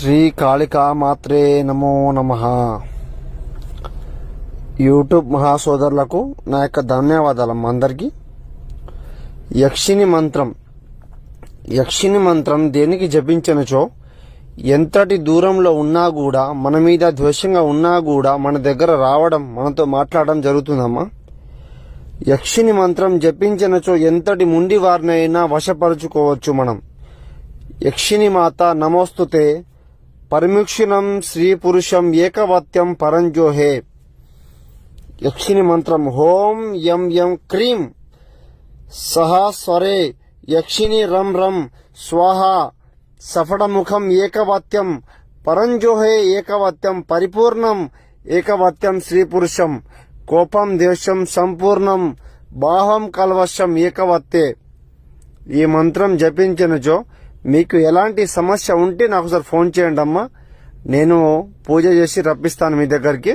శ్రీ కాళికా మాత్రే నమో నమ. యూట్యూబ్ మహాసోదరులకు నా యొక్క ధన్యవాదాలు అందరికీ. యక్షిని మంత్రం యక్షిని మంత్రం దేనికి జపించనుచో ఎంతటి దూరంలో ఉన్నా కూడా మన మీద ద్వేషంగా ఉన్నా కూడా మన దగ్గర రావడం మనతో మాట్లాడడం జరుగుతుందమ్మా. యక్షిని మంత్రం జపించినచో ఎంతటి ముండి వారినైనా వశపరుచుకోవచ్చు మనం. యక్షిని మాత నమోస్తుతే పరిముక్షిణం స్త్రీ పురుషం ఏకవత్యం పరంజోహే. యక్షిని మంత్రం హోం యం యం క్రీం సహా స్వరే యక్షిని రం రం స్వాహ సఫడముఖం ఏకవత్యం పరంజోహే ఏకవత్యం పరిపూర్ణం ఏకవత్యం స్త్రీ పురుషం కోపం దేశం సంపూర్ణం బాహం కల్వశం ఏకవత్తే. ఈ మంత్రం జపించినచో మీకు ఎలాంటి సమస్య ఉంటే నాకు ఒకసారి ఫోన్ చేయండి అమ్మా నేను పూజ చేసి రప్పిస్తాను మీ దగ్గరికి.